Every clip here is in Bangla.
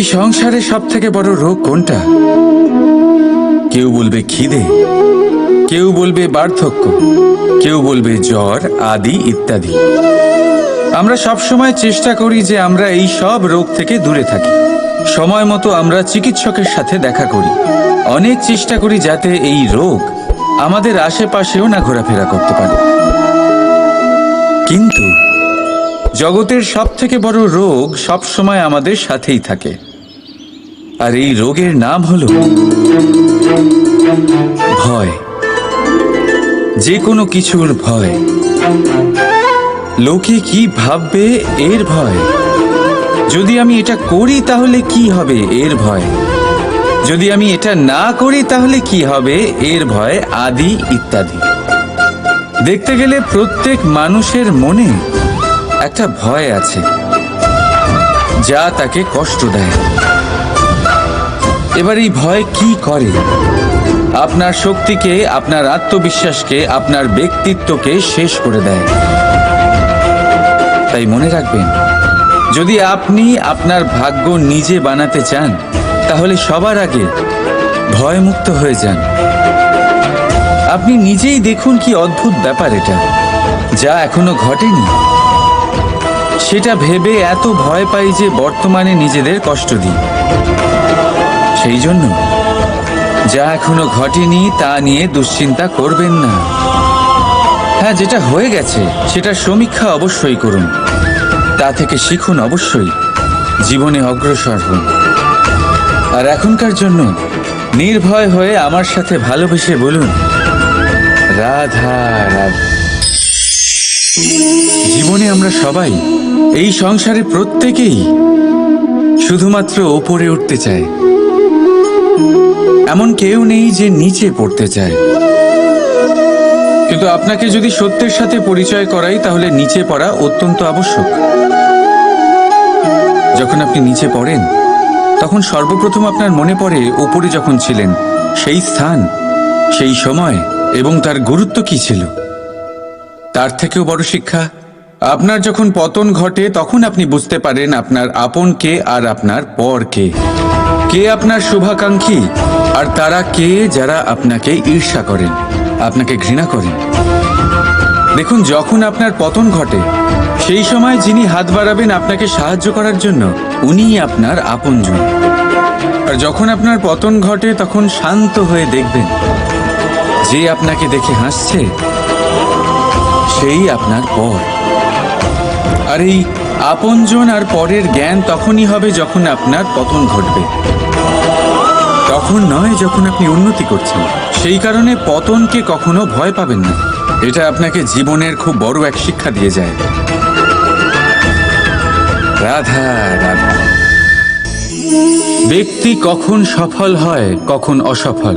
এই সংসারে সব থেকে বড় রোগ কোনটা? কেউ বলবে খিদে, কেউ বলবে বার্ধক্য, কেউ বলবে জ্বর আদি ইত্যাদি। আমরা সব সময় চেষ্টা করি যে আমরা এই সব রোগ থেকে দূরে থাকি। সময় মতো আমরা চিকিৎসকের সাথে দেখা করি। অনেক চেষ্টা করি যাতে এই রোগ আমাদের আশেপাশেও না ঘোরাফেরা করতে পারে। কিন্তু জগতের সব থেকে বড় রোগ সব সময় আমাদের সাথেই থাকে। আর এই রোগের নাম হলো ভয়। যে কোনো কিছুর ভয়। লোকে কি ভাববে এর ভয়? যদি আমি এটা করি তাহলে কি হবে এর ভয়? যদি আমি এটা না করি তাহলে কি হবে এর ভয়? আদি ইত্যাদি। দেখতে গেলে প্রত্যেক মানুষের মনে একটা ভয় আছে, যা তাকে কষ্ট দেয়। এবার এই ভয় কি করে? আপনার শক্তিকে, আপনার আত্মবিশ্বাসকে, আপনার ব্যক্তিত্বকে শেষ করে দেয়। তাই মনে রাখবেন, যদি আপনি আপনার ভাগ্য নিজে বানাতে চান, তাহলে সবার আগে ভয়মুক্ত হয়ে যান। আপনি নিজেই দেখুন কি অদ্ভুত ব্যাপার এটা, যা এখনও ঘটেনি। সেটা ভেবে এত ভয় পাই যে বর্তমানে নিজেদের কষ্ট দিই। সেই জন্য যা এখনও ঘটেনি তা নিয়ে দুশ্চিন্তা করবেন না। হ্যাঁ যেটা হয়ে গেছে সেটা সমীক্ষা অবশ্যই করুন। তা থেকে শিখুন অবশ্যই। জীবনে অগ্রসর হন। আর এখনকার জন্য নির্ভয় হয়ে আমার সাথে ভালোবেসে বলুন, রাধা জীবনে আমরা সবাই এই সংসারে প্রত্যেকেই শুধুমাত্র ওপরে উঠতে চায় এমন কেউ নেই যে নিচে পড়তে চায়। কিন্তু আপনাকে যদি সত্যের সাথে পরিচয় করাই, তাহলে নিচে পড়া অত্যন্ত আবশ্যক। যখন আপনি নিচে পড়েন, তখন সর্বপ্রথম আপনার মনে পড়ে ওপরে যখন ছিলেন, সেই স্থান, সেই সময় এবং তার গুরুত্ব কি ছিল? তার থেকেও বড় শিক্ষা, আপনার যখন পতন ঘটে, তখন আপনি বুঝতে পারেন আপনার আপন কে আর আপনার পর কে কে আপনার শুভাকাঙ্ক্ষী? আর তারা কে যারা আপনাকে ঈর্ষা করেন, আপনাকে ঘৃণা করেন? দেখুন, যখন আপনার পতন ঘটে, সেই সময় যিনি হাত বাড়াবেন আপনাকে সাহায্য করার জন্য, উনিই আপনার আপনজন। আর যখন আপনার পতন ঘটে, তখন শান্ত হয়ে দেখবেন, যে আপনাকে দেখে হাসছে, সেই আপনার পর। আর এই আপনজন আর পরের জ্ঞান তখনই হবে যখন আপনার পতন ঘটবে। তখন নয় যখন আপনি উন্নতি করছেন। সেই কারণে পতনকে কখনো ভয় পাবেন না। এটা আপনাকে জীবনের খুব বড় এক শিক্ষা দিয়ে যায়। রাধা রাধা। ব্যক্তি কখন সফল হয়, কখন অসফল।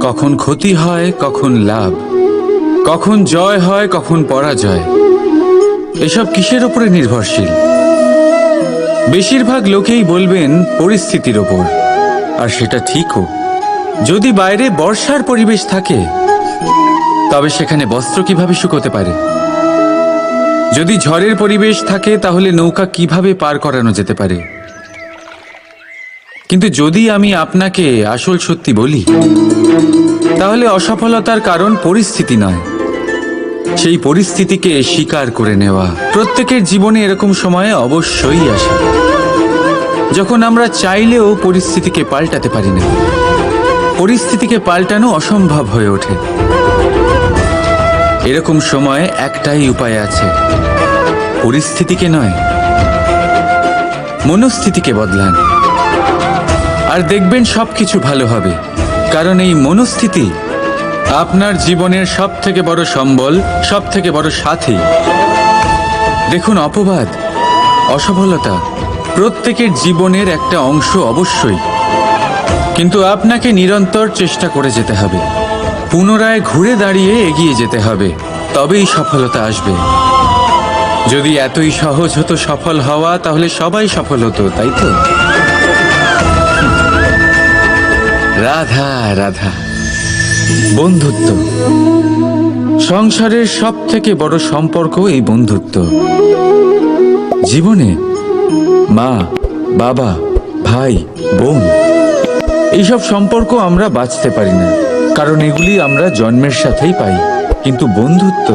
কখন ক্ষতি হয়, কখন লাভ। কখন জয় হয়, কখন পরাজয়। এসব কিসের উপরে নির্ভরশীল? বেশিরভাগ লোকেই বলবেন পরিস্থিতির ওপর। আর সেটা ঠিকও। যদি বাইরে বর্ষার পরিবেশ থাকে, তবে সেখানে বস্ত্র কীভাবে শুকোতে পারে? যদি ঝড়ের পরিবেশ থাকে, তাহলে নৌকা কীভাবে পার করানো যেতে পারে? কিন্তু যদি আমি আপনাকে আসল সত্যি বলি, তাহলে অসফলতার কারণ পরিস্থিতি নয়। সেই পরিস্থিতিকে স্বীকার করে নেওয়া। প্রত্যেকের জীবনে এরকম সময়ে অবশ্যই আসে। যখন আমরা চাইলেও পরিস্থিতিকে পাল্টাতে পারি না। পরিস্থিতিকে পাল্টানো অসম্ভব হয়ে ওঠে। এরকম সময়ে একটাই উপায় আছে। পরিস্থিতিকে নয়, মনস্থিতিকে বদলান। আর দেখবেন সবকিছু ভালো হবে। কারণ এই মনস্থিতি আপনার জীবনের সব থেকে বড় সম্বল সব থেকে বড় সাথী। দেখুন অপবাদ, অসফলতা প্রত্যেকের জীবনের একটা অংশ অবশ্যই। কিন্তু আপনাকে নিরন্তর চেষ্টা করে যেতে হবে। পুনরায় ঘুরে দাঁড়িয়ে এগিয়ে যেতে হবে। তবেই সফলতা আসবে। যদি এতই সহজ হতো সফল হওয়া, তাহলে সবাই সফল হতো, তাই তো? রাধা রাধা। বন্ধুত্ব। সংসারের সব থেকে বড় সম্পর্ক এই বন্ধুত্ব। জীবনে মা, বাবা, ভাই, বোন, এইসব সম্পর্ক আমরা বাঁচতে পারি না। কারণ এগুলি আমরা জন্মের সাথেই পাই। কিন্তু বন্ধুত্ব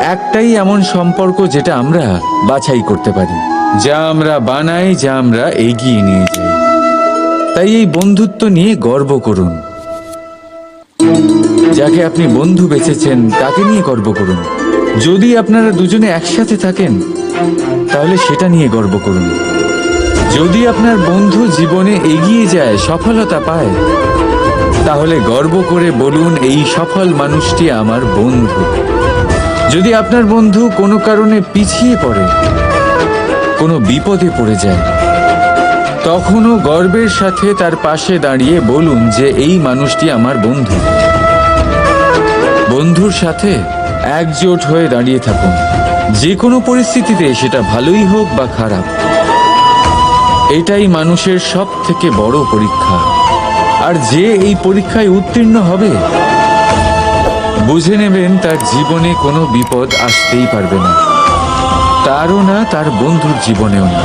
একটাই এমন সম্পর্ক যেটা আমরা বাছাই করতে পারি। যা আমরা বানাই, যা আমরা এগিয়ে নিয়ে যাই। তাই এই বন্ধুত্ব নিয়ে গর্ব করুন। যাকে আপনি বন্ধু বেছেছেন, তাকে নিয়ে গর্ব করুন। যদি আপনারা দুজনে একসাথে থাকেন, তাহলে সেটা নিয়ে গর্ব করুন। যদি আপনার বন্ধু জীবনে এগিয়ে যায়, সফলতা পায়, তাহলে গর্ব করে বলুন, এই সফল মানুষটি আমার বন্ধু। যদি আপনার বন্ধু কোনো কারণে পিছিয়ে পড়ে, কোনো বিপদে পড়ে যায়, তখনও গর্বের সাথে তার পাশে দাঁড়িয়ে বলুন যে, এই মানুষটি আমার বন্ধু। বন্ধুর সাথে একজোট হয়ে দাঁড়িয়ে থাকুন। যে কোনো পরিস্থিতিতে সেটা ভালোই হোক বা খারাপ, এটাই মানুষের সব থেকে বড় পরীক্ষা। আর যে এই পরীক্ষায় উত্তীর্ণ হবে, বুঝে নেবেন তার জীবনে কোনো বিপদ আসতেই পারবে না। তারও না, তার বন্ধুর জীবনেও না।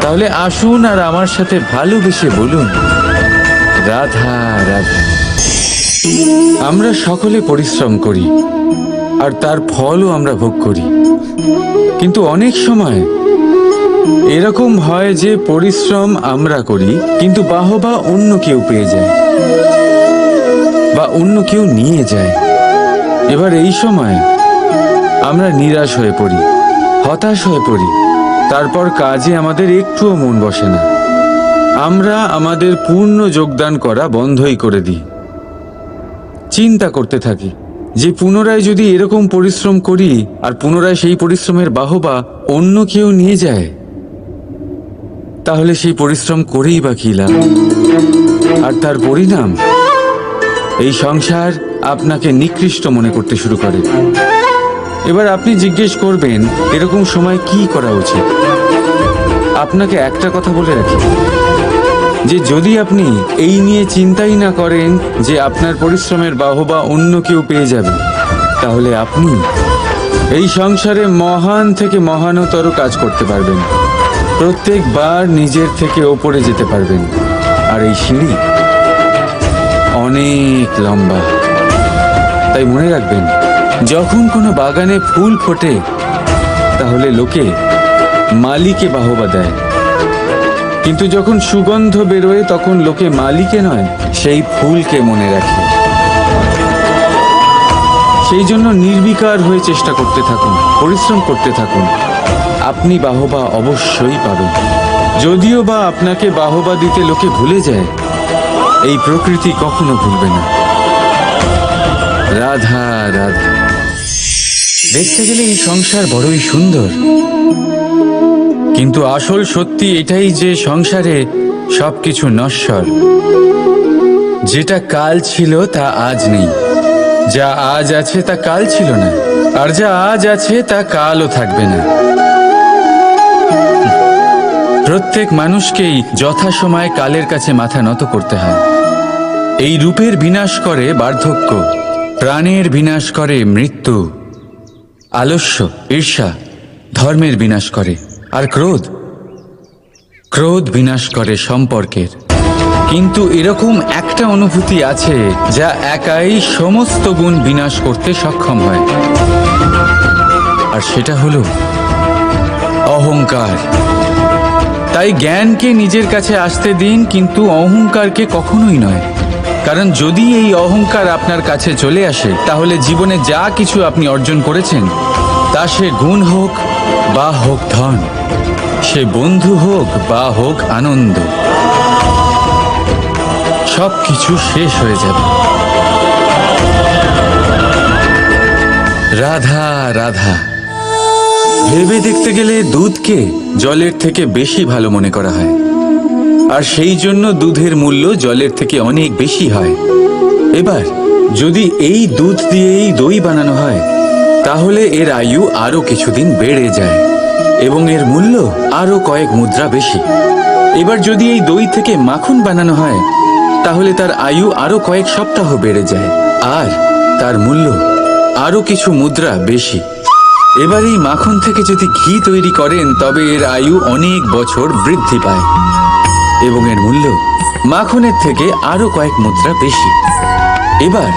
তাহলে আসুন আর আমার সাথে ভালোবেসে বলুন, রাধা রাধা। আমরা সকলে পরিশ্রম করি, আর তার ফলও আমরা ভোগ করি। কিন্তু অনেক সময় এরকম হয় যে পরিশ্রম আমরা করি, কিন্তু বাহবা অন্য কেউ পেয়ে যায়, বা অন্য কেউ নিয়ে যায়। এবার এই সময় আমরা নিরাশ হয়ে পড়ি, হতাশ হয়ে পড়ি। তারপর কাজে আমাদের একটুও মন বসে না। আমরা আমাদের পূর্ণ যোগদান করা বন্ধই করে দিই। চিন্তা করতে থাকি যে পুনরায় যদি এরকম পরিশ্রম করি আর পুনরায় সেই পরিশ্রমের বাহবা অন্য কেউ নিয়ে যায়, তাহলে সেই পরিশ্রম করেই বা কি লাভ? আর তার পরিণাম? এই সংসার আপনাকে নিকৃষ্ট মনে করতে শুরু করে। এবার আপনি জিজ্ঞেস করবেন, এরকম সময় কি করা উচিত? আপনাকে একটা কথা বলে রাখি। যে যদি আপনি এই নিয়ে চিন্তাই না করেন যে আপনার পরিশ্রমের বাহবা অন্য কেউ পেয়ে যাবে, তাহলে আপনি এই সংসারে মহান থেকে মহানতর কাজ করতে পারবেন। প্রত্যেকবার নিজের থেকে ওপরে যেতে পারবেন। আর এই সিঁড়ি অনেক লম্বা। তাই মনে রাখবেন, যখন কোনো বাগানে ফুল ফোটে, তাহলে লোকে মালিকে বাহবা দেয়। কিন্তু যখন সুগন্ধ বেরোয়, তখন লোকে মালিকে নয়, সেই ফুলকে মনে রাখে। সেই জন্য নির্বিকার হয়ে চেষ্টা করতে থাকুন, পরিশ্রম করতে থাকুন। আপনি বাহবা অবশ্যই পাবেন। যদিও বা আপনাকে বাহবা দিতে লোকে ভুলে যায়, এই প্রকৃতি কখনো ভুলবে না। রাধা রাধা। দেখতে গেলে এই সংসার বড়ই সুন্দর। কিন্তু আসল সত্যি এটাই যে সংসারে সবকিছু নশ্বর। যেটা কাল ছিল, তা আজ নেই। যা আজ আছে, তা কাল ছিল না। আর যা আজ আছে, তা কালও থাকবে না। প্রত্যেক মানুষকেই যথাসময়ে কালের কাছে মাথা নত করতে হয়। এই রূপের বিনাশ করে বার্ধক্য, প্রাণের বিনাশ করে মৃত্যু, আলস্য, ঈর্ষা, ধর্মের বিনাশ করে। আর ক্রোধ? ক্রোধ বিনাশ করে সম্পর্কের। কিন্তু এরকম একটা অনুভূতি আছে যা একাই সমস্ত গুণ বিনাশ করতে সক্ষম হয়। আর সেটা হলো অহংকার। তাই জ্ঞানকে নিজের কাছে আসতে দিন, কিন্তু অহংকারকে কখনোই নয়। কারণ যদি এই অহংকার আপনার কাছে চলে আসে, তাহলে জীবনে যা কিছু আপনি অর্জন করেছেন, তা সে গুণ হোক বা হোক ধন, সে বন্ধু হোক বা হোক আনন্দ সব কিছু শেষ হয়ে যাবে। রাধা রাধা, ভেবে দেখতে গেলে দুধকে জলের থেকে বেশি ভালো মনে করা হয়, আর সেই জন্য দুধের মূল্য জলের থেকে অনেক বেশি হয়। এবার যদি এই দুধ দিয়েই দই বানানো হয় তাহলে এর আয়ু আরও কিছুদিন বেড়ে যায় এবং এর মূল্য আরও কয়েক মুদ্রা বেশি। এবার যদি এই দই থেকে মাখন বানানো হয়, তাহলে তার আয়ু আরও কয়েক সপ্তাহ বেড়ে যায় আর তার মূল্য আরও কিছু মুদ্রা বেশি। এবার এই মাখন থেকে যদি ঘি তৈরি করেন, তবে এর আয়ু অনেক বছর বৃদ্ধি পায় এবং এর মূল্য মাখনের থেকে আরও কয়েক মুদ্রা বেশি। এবার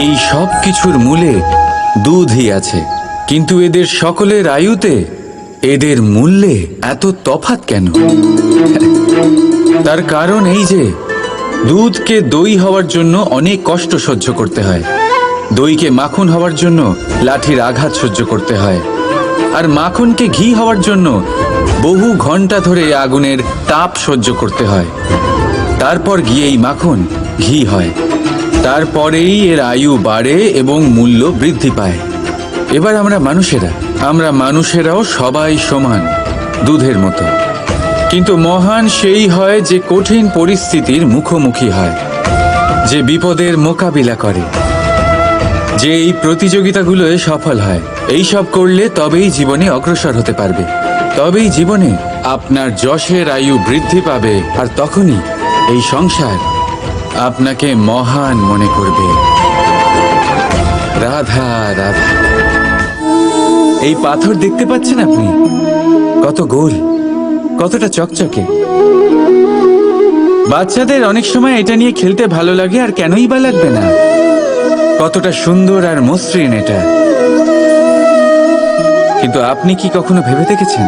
এই সব কিছুর মূলে দুধই আছে। কিন্তু এদের সকলের আয়ুতে এদের মূল্যে এত তফাত কেন? তার কারণ এই যে, দুধকে দই হওয়ার জন্য অনেক কষ্ট সহ্য করতে হয়। দইকে মাখন হওয়ার জন্য লাঠির আঘাত সহ্য করতে হয়। আর মাখনকে ঘি হওয়ার জন্য বহু ঘণ্টা ধরে আগুনের তাপ সহ্য করতে হয়। তারপর গিয়েই মাখন ঘি হয়। তারপরেই এর আয়ু বাড়ে এবং মূল্য বৃদ্ধি পায়। এবার আমরা মানুষেরা, আমরা মানুষেরাও সবাই সমান দুধের মতো। কিন্তু মহান সেই হয় যে কঠিন পরিস্থিতির মুখোমুখি হয়, যে বিপদের মোকাবিলা করে, যে এই প্রতিযোগিতাগুলোয় সফল হয়। এই সব করলে তবেই জীবনে অগ্রসর হতে পারবে। তবেই জীবনে আপনার যশের আয়ু বৃদ্ধি পাবে। আর তখনই এই সংসার আপনাকে মহান মনে করবে। রাধা রাধা। এই পাথর দেখতে পাচ্ছেন আপনি? কত গোল, কতটা চকচকে। বাচ্চাদের অনেক সময় এটা নিয়ে খেলতে ভালো লাগে আর কেনই বা লাগবে না। কতটা সুন্দর আর মসৃণ এটা। কিন্তু আপনি কি কখনো ভেবে দেখেছেন?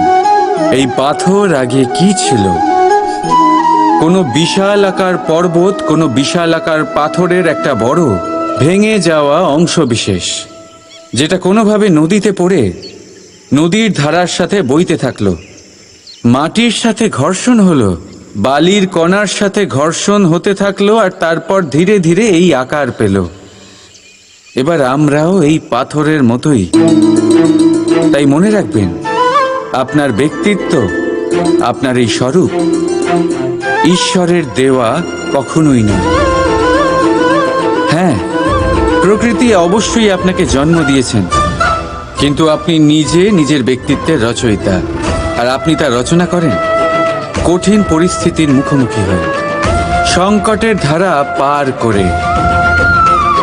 এই পাথর আগে কি ছিল? কোনো বিশাল আকার পর্বত, কোনো বিশাল আকার পাথরের একটা বড় ভেঙে যাওয়া অংশ বিশেষ, যেটা কোনোভাবে নদীতে পড়ে, নদীর ধারার সাথে বইতে থাকল। মাটির সাথে ঘর্ষণ হলো, বালির কণার সাথে ঘর্ষণ হতে থাকল আর তারপর ধীরে ধীরে এই আকার পেল। এবার আমরাও এই পাথরের মতোই। তাই মনে রাখবেন, আপনার ব্যক্তিত্ব, আপনার এই স্বরূপ। ঈশ্বরের দেওয়া কখনোই নয় হ্যাঁ প্রকৃতি অবশ্যই আপনাকে জন্ম দিয়েছেন। কিন্তু আপনি নিজে নিজের ব্যক্তিত্বের রচয়িতা। আর আপনি তা রচনা করেন। কঠিন পরিস্থিতির মুখোমুখি হয়ে। সংকটের ধারা পার করে।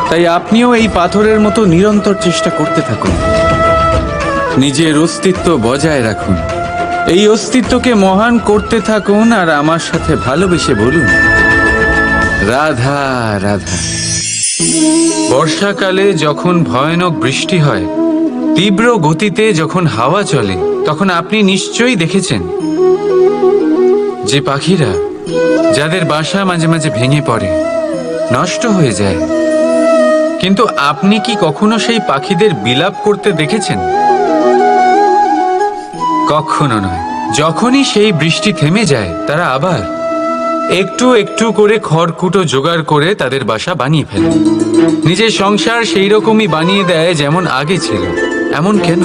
তাই আপনিও এই পাথরের মতো নিরন্তর চেষ্টা করতে থাকুন। নিজের অস্তিত্ব বজায় রাখুন। এই অস্তিত্বকে মহান করতে থাকুন আর আমার সাথে ভালোবেসে বলুন। রাধা রাধা। বর্ষাকালে যখন ভয়ানক বৃষ্টি হয়, তীব্র গতিতে যখন হাওয়া চলে, তখন আপনি নিশ্চয়ই দেখেছেন যে পাখিরা, যাদের বাসা মাঝে মাঝে ভেঙে পড়ে, নষ্ট হয়ে যায়। কিন্তু আপনি কি কখনো সেই পাখিদের বিলাপ করতে দেখেছেন? কখনো নয়। যখনই সেই বৃষ্টি থেমে যায়, তারা আবার একটু একটু করে খড়কুটো জোগাড় করে তাদের বাসা বানিয়ে ফেলে। নিজের সংসার সেই রকমই বানিয়ে দেয় যেমন আগে ছিল। এমন কেন?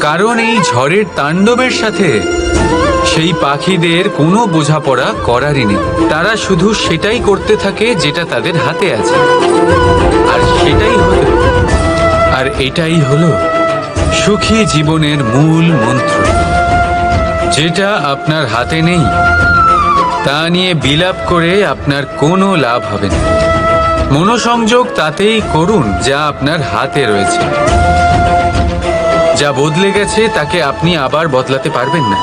কারণ এই ঝড়ের তাণ্ডবের সাথে সেই পাখিদের কোনো বোঝাপড়া করারই নেই। তারা শুধু সেটাই করতে থাকে যেটা তাদের হাতে আছে। আর সেটাই হলো আর এটাই হলো সুখী জীবনের মূল মন্ত্র। যেটা আপনার হাতে নেই, তা নিয়ে বিলাপ করে আপনার কোনো লাভ হবে না। মনোসংযোগ তাতেই করুন যা আপনার হাতে রয়েছে। যা বদলে গেছে তাকে আপনি আবার বদলাতে পারবেন না।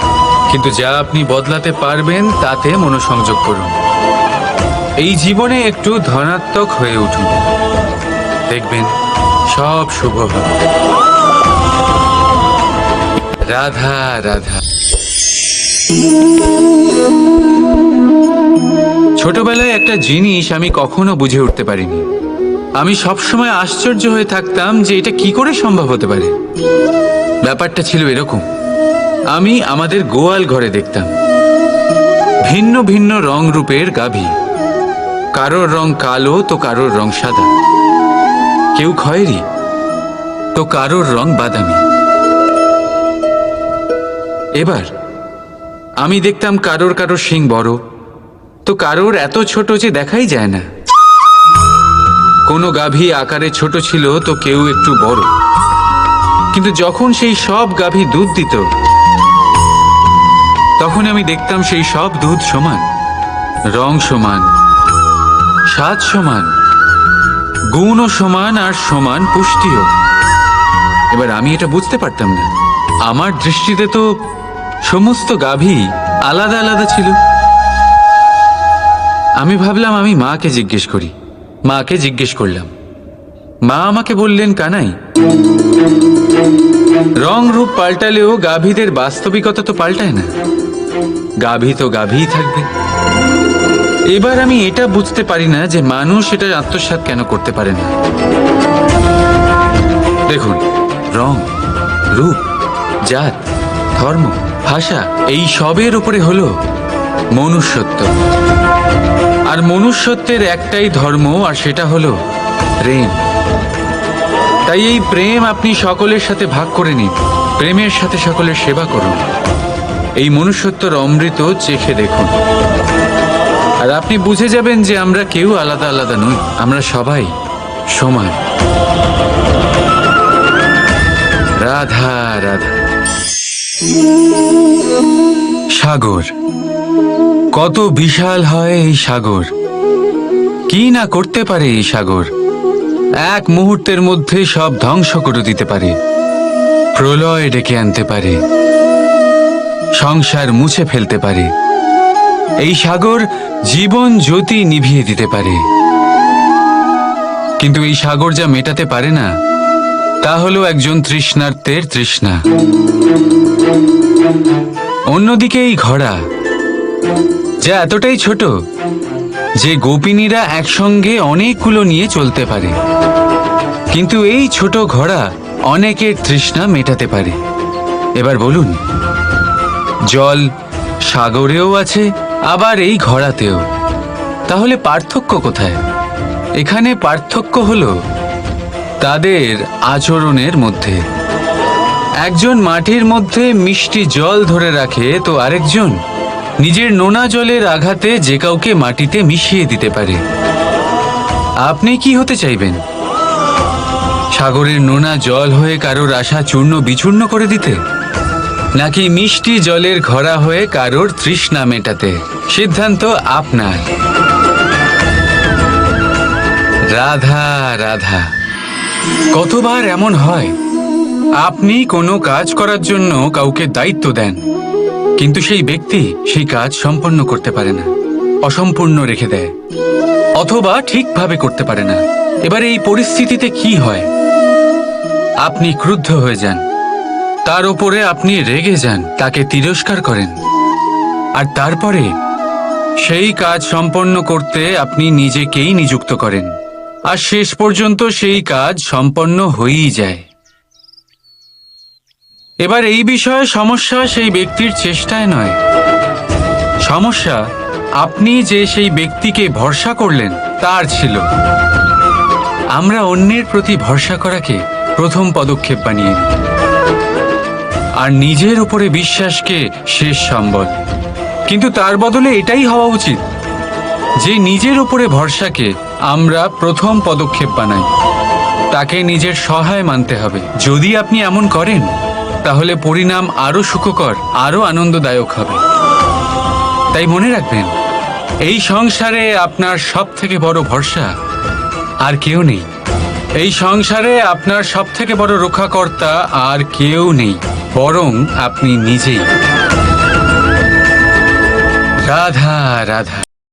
কিন্তু যা আপনি বদলাতে পারবেন, তাতে মনোসংযোগ করুন। এই জীবনে একটু ধনাত্মক হয়ে উঠুন। দেখবেন সব শুভ হবে। রাধা রাধা। ছোটবেলায় একটা জিনিস আমি কখনো বুঝে উঠতে পারিনি। আমি সবসময় আশ্চর্য হয়ে থাকতাম যে এটা কি করে সম্ভব হতে পারে। ব্যাপারটা ছিল এরকম। আমি আমাদের গোয়াল ঘরে দেখতাম। ভিন্ন ভিন্ন রং রূপের গাভী। কারোর রং কালো, তো কারোর রং সাদা। কেউ খয়েরি, তো কারোর রং বাদামি। এবার, আমি দেখতাম কারোর কারোর শিং বড়, তো কারোর এত ছোট যে দেখাই যায় না। কোনো গাভী আকারে ছোট ছিল তো কেউ একটু বড়। কিন্তু যখন সেই সব গাভী দুধ দিত, তখন আমি দেখতাম সেই সব দুধ সমান, রং সমান, স্বাদ সমান, গুণও সমান আর সমান পুষ্টিও। এবার আমি এটা বুঝতে পারতাম না। আমার দৃষ্টিতে তো সমস্ত গাভী আলাদা আলাদা ছিল। আমি ভাবলাম আমি মাকে জিজ্ঞেস করি। মাকে জিজ্ঞেস করলাম, মা আমাকে বললেন কানাই, রং রূপ পাল্টালেও গাভীদের বাস্তবিকতা তো পাল্টায় না। গাভী তো গাভীই থাকবে। এবার আমি এটা বুঝতে পারি না যে মানুষ এটা আত্মসাৎ কেন করতে পারে না। দেখুন, রং, রূপ, জাত, ধর্ম ভাষা এই সবের উপরে হলো মনুষ্যত্ব। আর মনুষ্যত্বের একটাই ধর্ম, আর সেটা হলো প্রেম। তাই এই প্রেম আপনি সকলের সাথে ভাগ করে নিন, প্রেমের সাথে সকলের সেবা করুন। এই মনুষ্যত্বর অমৃত চেখে দেখুন। আর আপনি বুঝে যাবেন যে আমরা কেউ আলাদা আলাদা নই, আমরা সবাই সমান। রাধা রাধা। সাগর। কত বিশাল হয় এই সাগর। কি না করতে পারে এই সাগর? এক মুহূর্তের মধ্যে সব ধ্বংস করে দিতে পারে। প্রলয় ডেকে আনতে পারে। সংসার মুছে ফেলতে পারে। এই সাগর জীবন জ্যোতি নিভিয়ে দিতে পারে। কিন্তু এই সাগর যা মেটাতে পারে না, তা হলো একজন তৃষ্ণার্তের তৃষ্ণা। অন্যদিকে এই ঘোড়া, যা এতটাই ছোট যে গোপিনীরা একসঙ্গে অনেকগুলো নিয়ে চলতে পারে। কিন্তু এই ছোট ঘোড়া অনেকের তৃষ্ণা মেটাতে পারে। এবার বলুন, জল সাগরেও আছে, আবার এই ঘোড়াতেও। তাহলে পার্থক্য কোথায়? এখানে পার্থক্য হলো তাদের আচরণের মধ্যে। একজন মাটির মধ্যে মিষ্টি জল ধরে রাখে তো আরেকজন নিজের নোনা জলের আঘাতে যে কাউকে মাটিতে মিশিয়ে দিতে পারে। আপনি কি হতে চাইবেন? সাগরের নোনা জল হয়ে কারোর আশা চূর্ণ বিচূর্ণ করে দিতে? নাকি মিষ্টি জলের ঘরা হয়ে কারোর তৃষ্ণা মেটাতে? সিদ্ধান্ত আপনার। রাধা রাধা, কতবার এমন হয়? আপনি কোনো কাজ করার জন্য কাউকে দায়িত্ব দেন। কিন্তু সেই ব্যক্তি সেই কাজ সম্পন্ন করতে পারে না, অসম্পূর্ণ রেখে দেয়, অথবা ঠিকভাবে করতে পারে না। এবার এই পরিস্থিতিতে কি হয়? আপনি ক্রুদ্ধ হয়ে যান। তার উপরে আপনি রেগে যান, তাকে তিরস্কার করেন। আর তারপরে সেই কাজ সম্পন্ন করতে আপনি নিজেকেই নিযুক্ত করেন। আর শেষ পর্যন্ত সেই কাজ সম্পন্ন হয়েই যায়। এবার এই বিষয়ে সমস্যা সেই ব্যক্তির চেষ্টায় নয়। সমস্যা আপনি যে সেই ব্যক্তিকে ভরসা করলেন, তার ছিল। আমরা অন্যের প্রতি ভরসা করাকে প্রথম পদক্ষেপ বানিয়ে আর নিজের উপরে বিশ্বাসকে শেষ সম্বল। কিন্তু তার বদলে এটাই হওয়া উচিত যে নিজের উপরে ভরসাকে আমরা প্রথম পদক্ষেপ বানাই। তাকে নিজের সহায় মানতে হবে। যদি আপনি এমন করেন তাহলে পরিণাম আরও সুখকর, আরও আনন্দদায়ক হবে। তাই মনে রাখবেন, এই সংসারে আপনার সব থেকে বড় ভরসা আর কেউ নেই। এই সংসারে আপনার সব থেকে বড় রক্ষাকর্তা আর কেউ নেই, বরং আপনি নিজেই। রাধা রাধা।